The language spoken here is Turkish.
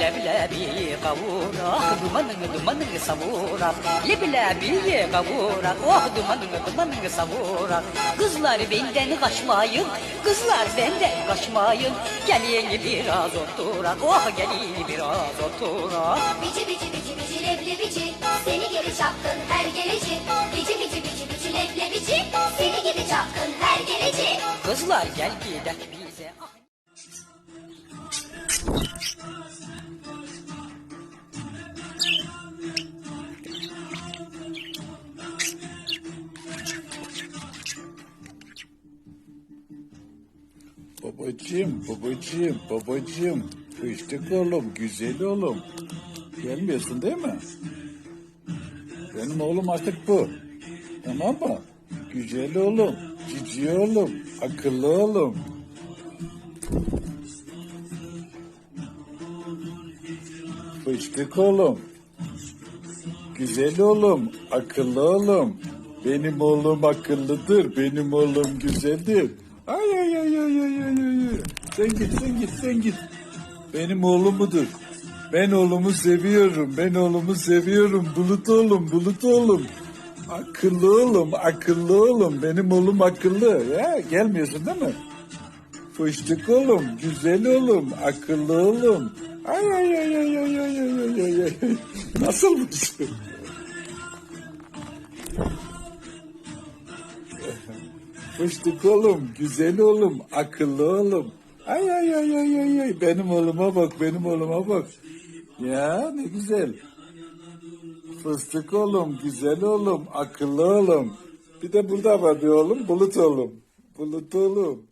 leblebi kavurak Dumanını dumanını savurak Leblebi kavurak Oh dumanını dumanını savurak Kızlar benden kaçmayın Kızlar benden kaçmayın. Gelin biraz oturak Oh gelin biraz oturak Bici bici bici bici leblebici Seni gibi çapkın her geleci Bici bici bici bici leblebici Seni gibi çapkın her geleci Kızlar gel gidelim bize. Ah, Babacığım, babacığım, babacığım. Fıştık oğlum, güzel oğlum. Gelmiyorsun değil mi? Benim oğlum artık bu. Tamam mı? Güzel oğlum, cici oğlum, akıllı oğlum. Fıştık oğlum. Güzel oğlum, akıllı oğlum. Benim oğlum akıllıdır, benim oğlum güzeldir. Ay. Sen git, sen git, sen git. Benim oğlum budur. Ben oğlumu seviyorum, ben oğlumu seviyorum. Bulut oğlum, bulut oğlum. Akıllı oğlum, akıllı oğlum. Benim oğlum akıllı. Ya, gelmiyorsun değil mi? Fıştık oğlum, güzel oğlum, akıllı oğlum. Ay ay ay ay ay ay ay ay ay. Nasıl bu? Fıştık oğlum, güzel oğlum, akıllı oğlum. Ay ay ay ay ay ay. Benim oğluma bak, benim oğluma bak. Ya ne güzel. Fıstık oğlum, güzel oğlum, akıllı oğlum. Bir de burada var bir oğlum, bulut oğlum. Bulut oğlum.